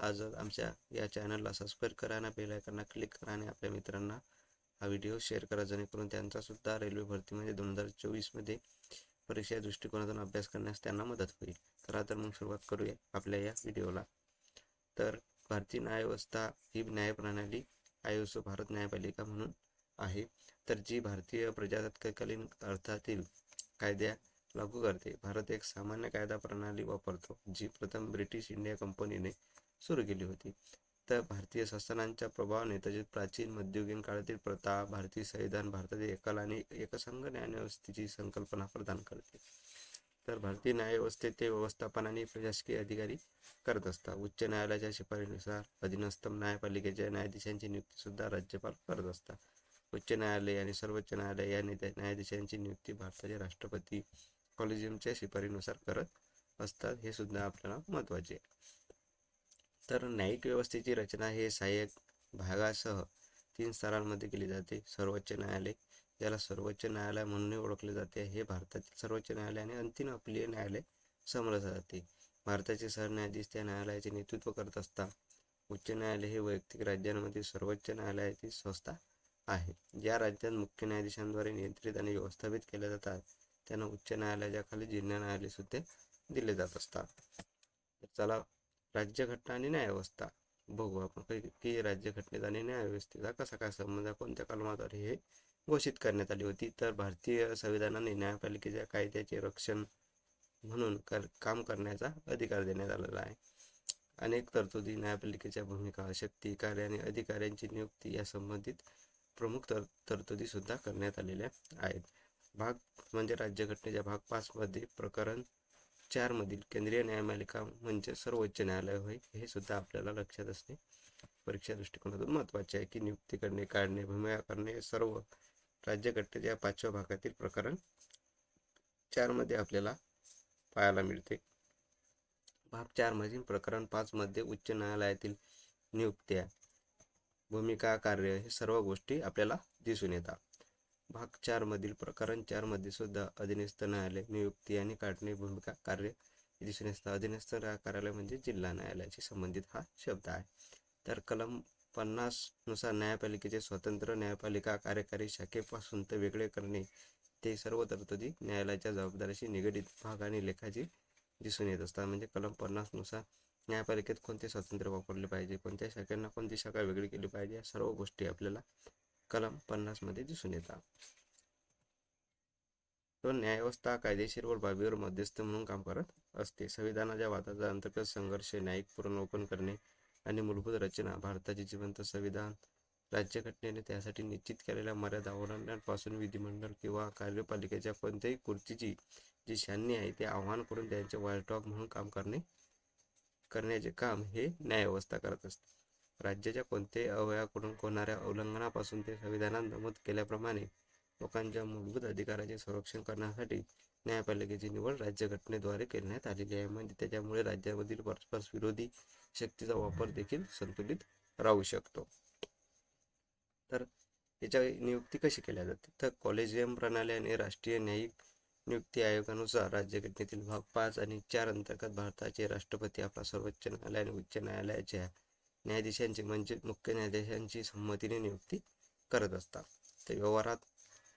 आजच आमच्या या चॅनलला सबस्क्राईब करा आणि बेल आयकॉनला क्लिक करा आणि आपल्या मित्रांना हा व्हिडिओ शेअर करा. जेणेकरून त्यांचा सुद्धा रेल्वे भरतीमध्ये म्हणजे दोन हजार चोवीसमध्ये परीक्षा दृष्टिकोनातून अभ्यास करण्यास त्यांना मदत होईल. तर तर मग सुरुवात करूया आपल्या या व्हिडिओला तर भारतीय न्यायव्यवस्था ही न्यायप्रणाली आयोस भारत न्यायपालिका म्हणून आहे. तर जी भारतीय प्रजासत्ताकालीन अर्थातील कायद्या लागू करते. भारत एक सामान्य कायदा प्रणाली वापरतो जी प्रथम ब्रिटिश इंडिया कंपनीने सुरू केली होती. तर भारतीय संस्थानांच्या प्रभावाने तसेच प्राचीन मध्ययुगीन काळातील प्रथा भारतीय संविधान भारतातील एकल आणि एकसंघ न्यायव्यवस्थेची संकल्पना प्रदान करते. तर भारतीय न्यायव्यवस्थेत ते व्यवस्थापन आणि प्रशासकीय अधिकारी करत असतात. उच्च न्यायालयाच्या शिफारशीनुसार अधीनस्थ न्यायपालिकेच्या न्यायाधीशांची नियुक्ती सुद्धा राज्यपाल करत असतात. उच्च न्यायालय आणि सर्वोच्च न्यायालय या न्यायाधीशांची नियुक्ती भारताचे राष्ट्रपती कॉलेजियमच्या शिफारीनुसार करत असतात. हे सुद्धा आपल्याला महत्त्वाचे आहे. तर न्यायिक व्यवस्थेची रचना हे सहाय्यक भागासह तीन स्तरांमध्ये केली जाते. सर्वोच्च न्यायालय ज्याला सर्वोच्च न्यायालय म्हणूनही ओळखले जाते हे भारतातील सर्वोच्च न्यायालय आणि अंतिम अपलीय न्यायालय समजले जाते. भारताचे सरन्यायाधीश त्या न्यायालयाचे नेतृत्व करत असतात उच्च न्यायालय हे वैयक्तिक राज्यांमधील सर्वोच्च न्यायालयाची संस्था आहे. ज्या राज्यात मुख्य न्यायाधीशांद्वारे नियंत्रित आणि व्यवस्थापित केल्या जातात त्यांना उच्च न्यायालयाच्या खाली जिल्हा न्यायालय सुद्धा दिले जात असतात. चला राज्यघटना आणि न्यायव्यवस्था बघू आपण. की राज्यघटनेचा आणि न्यायव्यवस्थेचा कसा काय संबंध आहे कोणत्या कलमाद्वारे हे घोषित करण्यात आली होती? तर भारतीय संविधानाने न्यायपालिकेच्या कायद्याचे रक्षण म्हणून कर काम करण्याचा अधिकार देण्यात आलेला आहे. अनेक तरतुदी न्यायपालिकेच्या भूमिका शक्ती कार्य आणि अधिकाऱ्यांची नियुक्ती या संबंधित प्रमुख तर तरतुदी सुद्धा करण्यात आलेल्या आहेत. भाग म्हणजे राज्यघटनेच्या भाग पाचमध्ये प्रकरण चारमधील केंद्रीय न्यायपालिका म्हणजे सर्वोच्च न्यायालय होय हे सुद्धा आपल्याला लक्षात असणे परीक्षा दृष्टिकोनातून महत्त्वाचे आहे की नियुक्ती करणे काढणे भूमिका करणे सर्व राज्यघटनेच्या पाचव्या भागातील प्रकरण चारमध्ये आपल्याला पाहायला मिळते. भाग चारमधील प्रकरण पाचमध्ये उच्च न्यायालयातील नियुक्त्या भूमिका कार्य हे सर्व गोष्टी आपल्याला दिसून येतात. भाग चारमधील प्रकरण चारमध्ये सुद्धा अधीनस्थ न्यायालय नियुक्ती आणि काढणे भूमिका कार्य दिसून येतात अधीनस्थ कार्यालय म्हणजे जिल्हा न्यायालयाशी संबंधित हा शब्द आहे. तर कलम पन्नासनुसार न्यायपालिकेचे स्वतंत्र न्यायपालिका कार्यकारी शाखेपासून ते वेगळे करणे ते सर्व तरतुदी न्यायालयाच्या जबाबदारीशी निगडीत भाग आणि लेखाची दिसून येत असतात. म्हणजे कलम पन्नासनुसार न्यायपालिकेत कोणते स्वातंत्र्य वापरले पाहिजे? कोणत्या शाखांना कोणती शाखा वेगळी केली पाहिजे? या सर्व गोष्टी आपल्याला कलम पन्नासमध्ये दिसून येतात. तो न्यायव्यवस्था कायदेशीर व बाबीवर मध्यस्थ म्हणून काम करत असते. संविधानाच्या वादाचा अंतर्गत संघर्ष न्यायिक पुनर्वपन करणे आणि मूलभूत रचना भारताचे जिवंत संविधान राज्यघटनेने त्यासाठी निश्चित केलेल्या मर्यादा ओलांडण्यापासून विधिमंडळ किंवा कार्यपालिकेच्या कोणत्याही कृतीची जी शान्य आहे ते आव्हान करून त्यांचे वायटॉक म्हणून काम करणे करण्याचे काम हे न्यायव्यवस्था करत असते. राज्याच्या कोणत्याही अवयवाकडून होणाऱ्या उल्लंघनापासून ते संविधानात नमूद केल्याप्रमाणे लोकांच्या मूलभूत अधिकाराचे संरक्षण करण्यासाठी न्यायपालिकेची निवड राज्यघटनेद्वारे करण्यात आलेली आहे. म्हणजे त्याच्यामुळे राज्यामधील परस्पर विरोधी शक्तीचा वापर देखील संतुलित राहू शकतो. तर याच्या नियुक्ती कशी केल्या जाते? तर कॉलेजियम प्रणाली आणि राष्ट्रीय न्यायिक नियुक्ती आयोगानुसार राज्यघटनेतील भाग पाच आणि चार अंतर्गत भारताचे राष्ट्रपती आपला सर्वोच्च न्यायालय आणि उच्च न्यायालयाच्या न्यायाधीशांची म्हणजे मुख्य न्यायाधीशांची संमतीने नियुक्ती करत असतात. तर व्यवहारात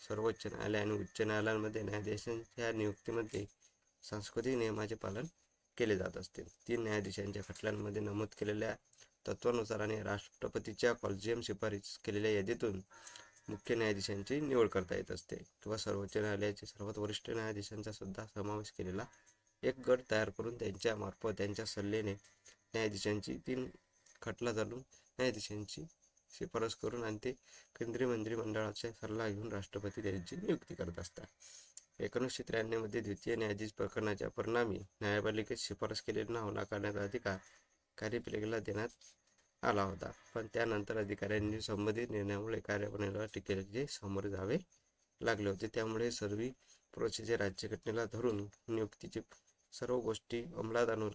सर्वोच्च न्यायालय आणि उच्च न्यायालयांमध्ये न्यायाधीशांच्या नियुक्तीमध्ये सांस्कृतिक नियमाचे पालन केले जात असते. तीन न्यायाधीशांच्या खटल्यांमध्ये नमूद केलेल्या तत्वानुसार आणि राष्ट्रपतीच्या कॉल्जियम शिफारस केलेल्या यादीतून मुख्य न्यायाधीशांची निवड करता येत असते. किंवा सर्वोच्च न्यायालयाचे सर्वात वरिष्ठ न्यायाधीशांचा सुद्धा समावेश केलेला एक गट तयार करून त्यांच्या मार्फत त्यांच्या सल्ल्याने न्यायाधीशांची तीन खटला चालून न्यायाधीशांची शिफारस करून आणि ते केंद्रीय मंत्रिमंडळाचा सल्ला घेऊन राष्ट्रपती त्यांची नियुक्ती करत असतात. एकोणीसशे त्र्याण्णवमध्ये द्वितीय न्यायाधीश प्रकरणाच्या परिणामी न्यायपालिकेत शिफारस केलेले नाव नाकारण्याचा अधिकार कार्यपालिकेला देण्यात आला होता. पण त्यानंतर अधिकाऱ्यांनी संबंधित निर्णयामुळे कार्यप्रणालीला टिकेचे सामोरे जावे लागले होते. त्यामुळे सर्व प्रोसेस राज्यघटनेला धरून नियुक्तीची सर्व गोष्टी अंमलात आणून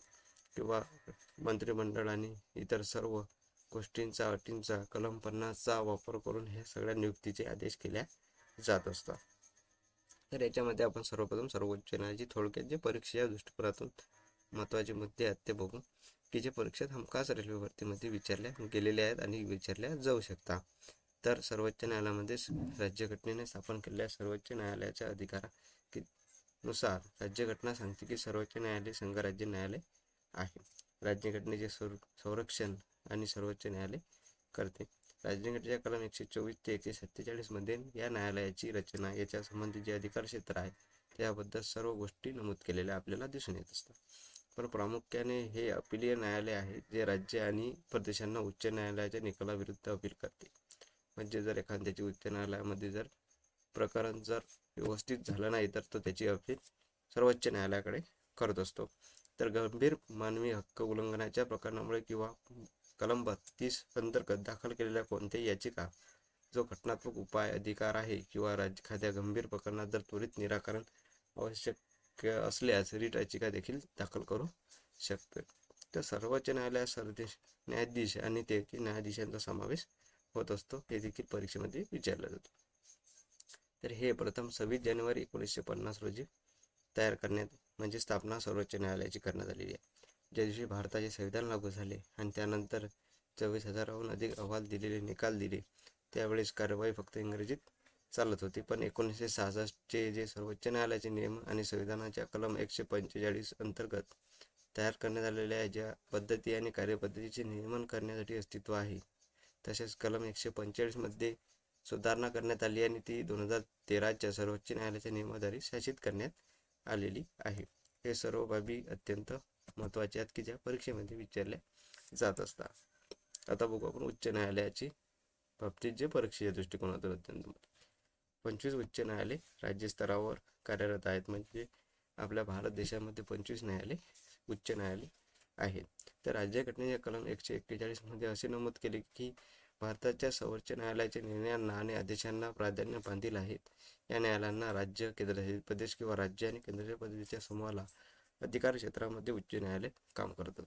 किंवा मंत्रिमंडळ आणि इतर सर्व गोष्टींचा अटींचा कलम पन्नासचा वापर करून हे सगळ्या नियुक्तीचे आदेश केल्या जात असतात. तर याच्यामध्ये आपण सर्वप्रथम सर्वोच्च न्यायालयाची थोडक्यात जे परीक्षेच्या दृष्टिकोनातून महत्त्वाचे मुद्दे आहेत ते बघू की जे परीक्षेत हमखास रेल्वे भरतीमध्ये विचारल्या गेलेल्या आहेत आणि विचारल्या जाऊ शकता. तर सर्वोच्च न्यायालयामध्ये राज्यघटनेने स्थापन केलेल्या सर्वोच्च न्यायालयाच्या अधिकारा नुसार राज्यघटना सांगते की सर्वोच्च न्यायालय संघराज्य न्यायालय आहे. राज्यघटनेचे संर संरक्षण आणि सर्वोच्च न्यायालय करते. राज्यघटनेच्या कलम एकशे चोवीस ते एकशे सत्तेचाळीसमध्ये या न्यायालयाची रचना याच्या संबंधित जे अधिकार क्षेत्र आहे त्याबद्दल सर्व गोष्टी नमूद केलेल्या आपल्याला दिसून येत असतात. पण प्रामुख्याने हे अपिलीय न्यायालय आहे जे राज्य आणि प्रदेशांना उच्च न्यायालयाच्या निकालाविरुद्ध अपील करते. म्हणजे जर एखाद्याची उच्च न्यायालयामध्ये जर प्रकरण जर व्यवस्थित झालं नाही तर तो त्याची अपील सर्वोच्च न्यायालयाकडे करत असतो. तर गंभीर मानवी हक्क उल्लंघनाच्या प्रकरणामुळे किंवा कलम बत्तीस अंतर्गत दाखल केलेल्या कोणत्याही याचिका जो घटनात्मक उपाय अधिकार आहे किंवा राज्य एखाद्या गंभीर प्रकरणात जर त्वरित निराकरण आवश्यक असल्यास रिट याचिका देखील दाखल करू शकते. तर सर्वोच्च न्यायालयात सरदेश न्यायाधीश आणि तेथील न्यायाधीशांचा समावेश होत असतो हे देखील परीक्षेमध्ये विचारलं जातं. तर हे प्रथम सव्वीस जानेवारी एकोणीसशे पन्नास रोजी तयार करण्यात म्हणजे स्थापना सर्वोच्च न्यायालयाची करण्यात आलेली आहे. ज्या दिवशी भारताचे संविधान लागू झाले आणि त्यानंतर चोवीस हजाराहून अधिक अहवाल दिलेले निकाल दिले त्यावेळेस कारवाई फक्त इंग्रजीत चालत होती. पण एकोणीसशे सहासष्टचे जे सर्वोच्च न्यायालयाचे नियम आणि संविधानाच्या कलम एकशे पंचेचाळीस अंतर्गत तयार करण्यात आलेल्या ज्या पद्धती आणि कार्यपद्धतीचे नियमन करण्यासाठी अस्तित्व आहे तसेच कलम एकशे पंचेचाळीसमध्ये सुधारणा करण्यात आली आणि ती दोन हजार तेराच्या सर्वोच्च न्यायालयाच्या नियमाद्वारे शासित करण्यात आलेली आहे. हे सर्व बाबी अत्यंत महत्त्वाचे आहेत की ज्या परीक्षेमध्ये विचारल्या जात असतात. आता बघू आपण उच्च न्यायालयाची बाबतीत जे परीक्षेच्या दृष्टिकोनातून अत्यंत पंचवीस उच्च न्यायालय राज्य स्तरावर कार्यरत आहेत. म्हणजे आपल्या भारत देशामध्ये पंचवीस न्यायालय उच्च न्यायालय आहेत. तर राज्यघटनेच्या कलम एकशे एक्केचाळीसमध्ये असे नमूद केले की भारताच्या सर्वोच्च न्यायालयाच्या निर्णयांना आणि आदेशांना प्राधान्य बांधील आहेत. या न्यायालयांना राज्य केंद्रशासित प्रदेश किंवा राज्य आणि केंद्रशासित प्रदेशाच्या समूहाला अधिकार क्षेत्रामध्ये उच्च न्यायालय काम करतात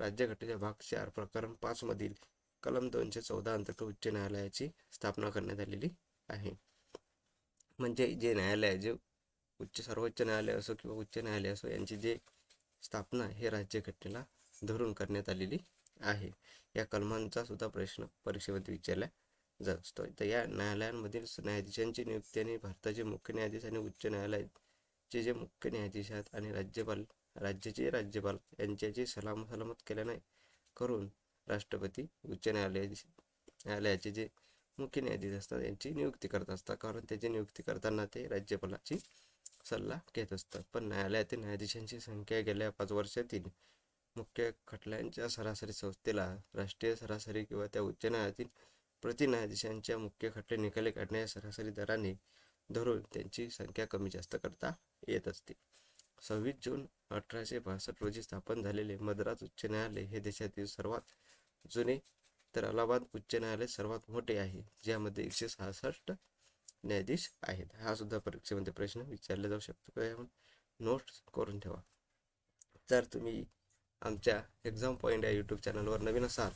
राज्यघटनेच्या भाग चार प्रकरण पाचमधील कलम दोनशे चौदा अंतर्गत उच्च न्यायालयाची स्थापना करण्यात आलेली आहे. म्हणजे जे न्यायालय जे उच्च सर्वोच्च न्यायालय असो किंवा उच्च न्यायालय असो यांची जे स्थापना हे राज्यघटनेला धरून करण्यात आलेली आहे. या कलमांचा सुद्धा प्रश्न परीक्षेमध्ये विचारला जात. असतो तर या न्यायालयांमधील न्यायाधीशांची नियुक्ती आणि भारताचे मुख्य न्यायाधीश आणि उच्च न्यायालयाचे जे मुख्य न्यायाधीश आहेत आणि राज्यपाल राज्याचे राज्यपाल यांच्याची सलाम सलामत केल्याने करून राष्ट्रपती उच्च न्यायालया न्यायालयाचे जे मुख्य न्यायाधीश असतात यांची नियुक्ती करत असतात. कारण त्याची नियुक्ती करताना ते राज्यपालाची सल्ला घेत असतात. पण न्यायालयातील न्यायाधीशांची संख्या गेल्या पाच वर्षातील मुख्य खटल्यांच्या सरासरी संस्थेला राष्ट्रीय सरासरी किंवा त्या उच्च न्यायालयातील प्रति न्यायाधीशांच्या मुख्य खटले निकाली काढण्याच्या सरासरी दराने धरून त्यांची संख्या कमी जास्त करता येत असते. सव्वीस जून अठराशे बासष्ट रोजी स्थापन झालेले मद्रास उच्च न्यायालय हे देशातील सर्वात जुने तर अलाहाबाद उच्च न्यायालय सर्वात मोठे आहे ज्यामध्ये एकशे सहासष्ट न्यायाधीश आहेत. हा सुद्धा परीक्षेमध्ये प्रश्न विचारला जाऊ शकतो. का आपण नोट्स करून ठेवा. जर तुम्ही आमच्या एक्झाम पॉईंट या यूट्यूब चॅनलवर नवीन असाल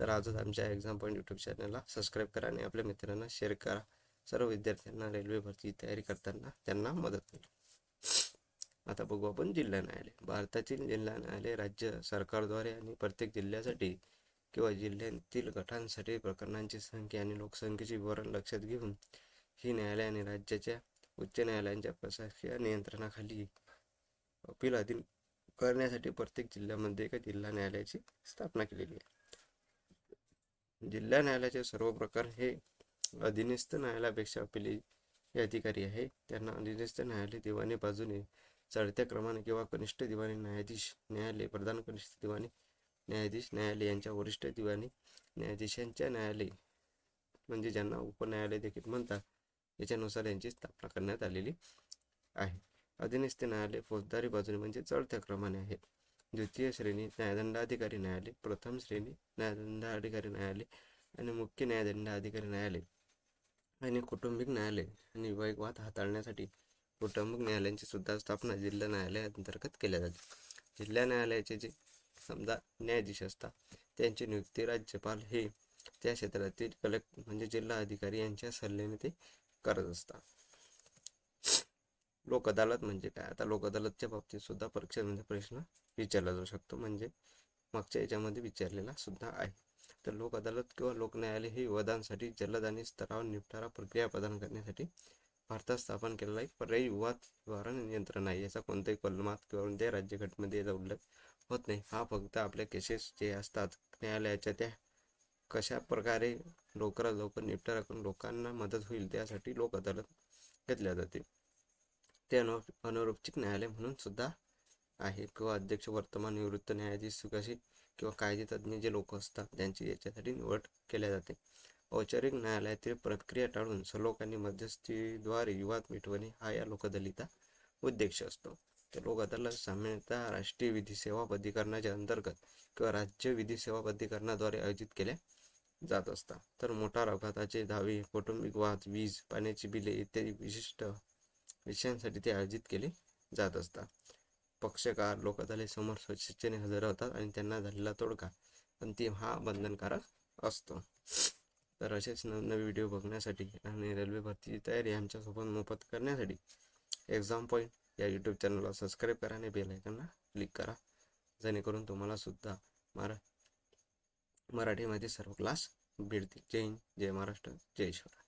तर आजच आमच्या एक्झाम पॉईंट यूट्यूब चॅनलला सबस्क्राईब करा आणि आपल्या मित्रांना शेअर करा. सर्व विद्यार्थ्यांना रेल्वे भरती तयारी करताना त्यांना मदत होईल आता बघू आपण जिल्हा न्यायालय. भारतातील जिल्हा न्यायालय राज्य सरकारद्वारे आणि प्रत्येक जिल्ह्यासाठी किंवा जिल्ह्यातील गटांसाठी प्रकरणांची संख्या आणि लोकसंख्येचे विवरण लक्षात घेऊन ही न्यायालय आणि राज्याच्या उच्च न्यायालयांच्या प्रशासकीय नियंत्रणाखाली अपील अधिन करण्यासाठी प्रत्येक जिल्ह्यामध्ये एका जिल्हा न्यायालयाची स्थापना केलेली आहे. जिल्हा न्यायालयाचे सर्व प्रकार हे अधीनस्थ न्यायालयापेक्षा आपले हे अधिकारी आहे. त्यांना अधीनस्थ न्यायालय दिवाणी बाजूने चढत्या क्रमाने किंवा कनिष्ठ दिवाणी न्यायाधीश न्यायालय प्रधान कनिष्ठ दिवाणी न्यायाधीश न्यायालय यांच्या वरिष्ठ दिवाणी न्यायाधीशांच्या न्यायालय म्हणजे ज्यांना उपन्यायालय देखील म्हणतात याच्यानुसार यांची स्थापना करण्यात आलेली आहे. अधीनस्थ न्यायालय फौजदारी बाजूने म्हणजे चढत्या क्रमाने आहेत. द्वितीय श्रेणी न्यायदंडाधिकारी न्यायालय. प्रथम श्रेणी न्यायदंडाधिकारी न्यायालय आणि मुख्य न्यायदंडाधिकारी न्यायालय आणि कौटुंबिक न्यायालय आणि विवाहिक वाद हाताळण्यासाठी कौटुंबिक न्यायालयांची सुद्धा स्थापना जिल्हा न्यायालयाअंतर्गत केल्या जाते जिल्हा न्यायालयाचे जे समजा न्यायाधीश असतात त्यांची नियुक्ती राज्यपाल हे त्या क्षेत्रातील कलेक्ट म्हणजे जिल्हा अधिकारी यांच्या सल्ल्याने ते करत असतात. लोक अदालत म्हणजे काय? आता लोक अदालतच्या बाबतीत सुद्धा परीक्षेमध्ये म्हणजे प्रश्न विचारला जाऊ शकतो. म्हणजे मागच्या याच्यामध्ये विचारलेला सुद्धा आहे. तर लोक अदालत किंवा लोक न्यायालय हे विवादांसाठी जलद आणि स्तरावर निपटारा प्रक्रिया प्रदान करण्यासाठी भारतात स्थापन केलेला एक पर्यायी विवाद निवारण यंत्रणा आहे. याचा कोणत्याही कलमात किंवा कोणत्याही राज्यघटनेमध्ये याचा उल्लेख होत नाही. हा फक्त आपल्या केसेस जे असतात न्यायालयाच्या त्या कशा प्रकारे लवकरात लवकर निपटारा करून लोकांना मदत होईल त्यासाठी लोक अदालत घेतल्या जाते. ते अनु अनौपचारिक न्यायालय म्हणून सुद्धा आहे किंवा अध्यक्ष वर्तमान निवृत्त न्यायाधीश सुकाशी किंवा कायदेतज्ञ जे लोक असतात त्यांची याच्यासाठी निवड केल्या जाते. औपचारिक न्यायालयातील प्रक्रिया टाळून सलोखांनी मध्यस्थीद्वारे विवाद मिटवणे हा या लोकदलिता उद्देश असतो. तर लोक अदालत सामान्यतः राष्ट्रीय विधी सेवा प्राधिकरणाच्या अंतर्गत किंवा राज्य विधी सेवा प्राधिकरणाद्वारे आयोजित केल्या जात असतात. तर मोटार अपघाताचे दावे कौटुंबिक वाद वीज पाण्याची बिले इत्यादी विशिष्ट विषयांसाठी ते आयोजित केले जात असतात पक्षकार लोक समोर स्वच्छेने हजर होतात आणि त्यांना झालेला तोडगा अंतिम हा बंधनकारक असतो. तर असेच नवनवे व्हिडिओ बघण्यासाठी आणि रेल्वे भरतीची तयारी आमच्यासोबत मोफत करण्यासाठी एक्झाम पॉईंट या यूट्यूब चॅनलला सबस्क्राईब करा आणि बेल आयकनला क्लिक करा. जेणेकरून तुम्हाला सुद्धा मरा मराठीमध्ये सर्व क्लास भेटतील. जय हिंद जय महाराष्ट्र जय शिवराय.